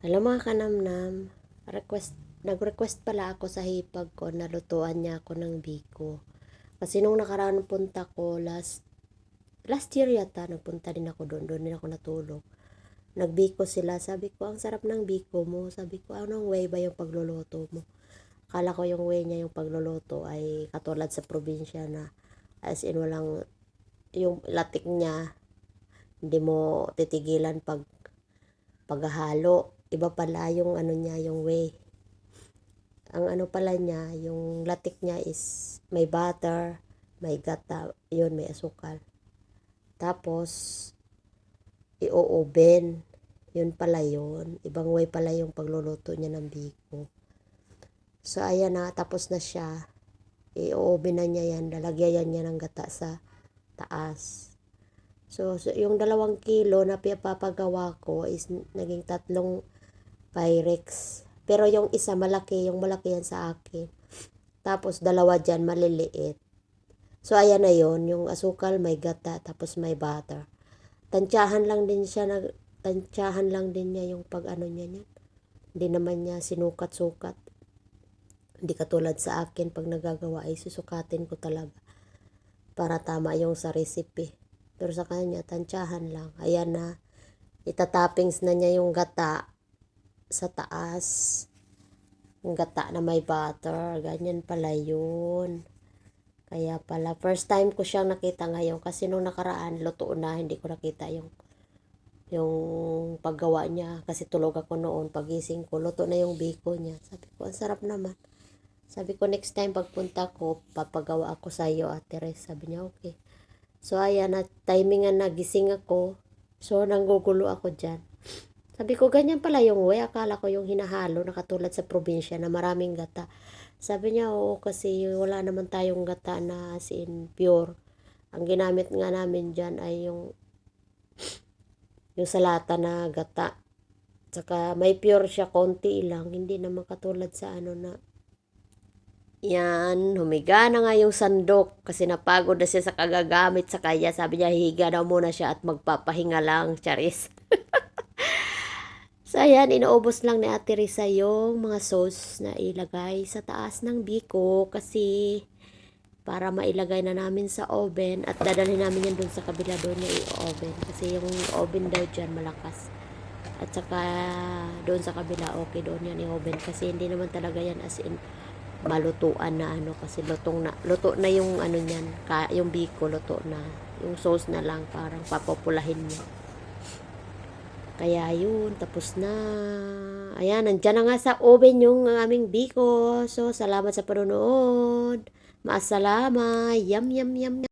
Hello mga kanamnam, request, nag-request pala ako sa hipag ko na lutuan niya ako ng biko. Kasi nung nakaraan punta ko last, last year yata, nagpunta din ako doon, doon din ako natulog. Nagbiko sila, sabi ko, ang sarap ng biko mo. Sabi ko, anong way ba yung pagluluto mo? Kala ko yung way niya yung pagluluto ay katulad sa probinsya na as in walang, yung latik niya, hindi mo titigilan pag paghahalo. Iba pala yung ano niya, yung way. Ang ano pala niya, yung latik niya is may butter, may gata, yun, may asukal. Tapos, i-oven. Yun pala yun. Ibang way pala yung pagluluto niya ng biko. So, ayan na, tapos na siya. I-oven na niya yan. Lalagyan niya ng gata sa taas. So, so yung dalawang kilo na pinapagawa ko is naging tatlong Pyrex. Pero yung isa malaki, yung malaki yan sa akin. Tapos dalawa dyan maliliit. So ayan na yon yung asukal may gata tapos may butter. Tansyahan lang din siya nag tansyahan lang din niya yung pag ano niya niyan. Hindi naman niya sinukat-sukat. Hindi katulad sa akin pag nagagawa ay susukatin ko talaga para tama yung sa recipe. Pero sa kanya, tansyahan lang. Ayan na, itatappings na niya yung gata sa taas. Yung gata na may butter. Ganyan pala yun. Kaya pala, first time ko siyang nakita ngayon kasi nung nakaraan, luto na, hindi ko nakita yung yung paggawa niya kasi tulog ako noon pagising ko luto na yung biko niya sabi ko ang sarap naman sabi ko next time pagpunta ko papagawa ako sa iyo ate Res sabi niya okay so ayan na timingan na gising ako so nanggugulo ako diyan sabi ko, ganyan pala yung way. Akala ko yung hinahalo na katulad sa probinsya na maraming gata. Sabi niya, oo, kasi wala naman tayong gata na as in pure. Ang ginamit nga namin dyan ay yung yung salata na gata. Tsaka may pure siya, konti lang. Hindi naman katulad sa ano na yan, humiga na nga yung sandok kasi napagod na siya sa kagagamit sa kaya. Sabi niya, higa daw muna siya at magpapahinga lang, charis. So, ayan, inuubos lang ni Ate Risa yung mga sauce na ilagay sa taas ng biko kasi para mailagay na namin sa oven at dadalhin namin yan dun sa kabila doon niya i-oven kasi yung oven daw dyan malakas. At saka doon sa kabila okay doon yan i-oven kasi hindi naman talaga yan as in malutuan na ano kasi lutong na luto na yung ano niyan yung biko luto na. Yung sauce na lang parang papopulahin niya kaya yun, tapos na. Ayan, nandyan na nga sa oven yung aming biko. So, salamat sa panonood. Maasalama. Yum, yum, yum, yum.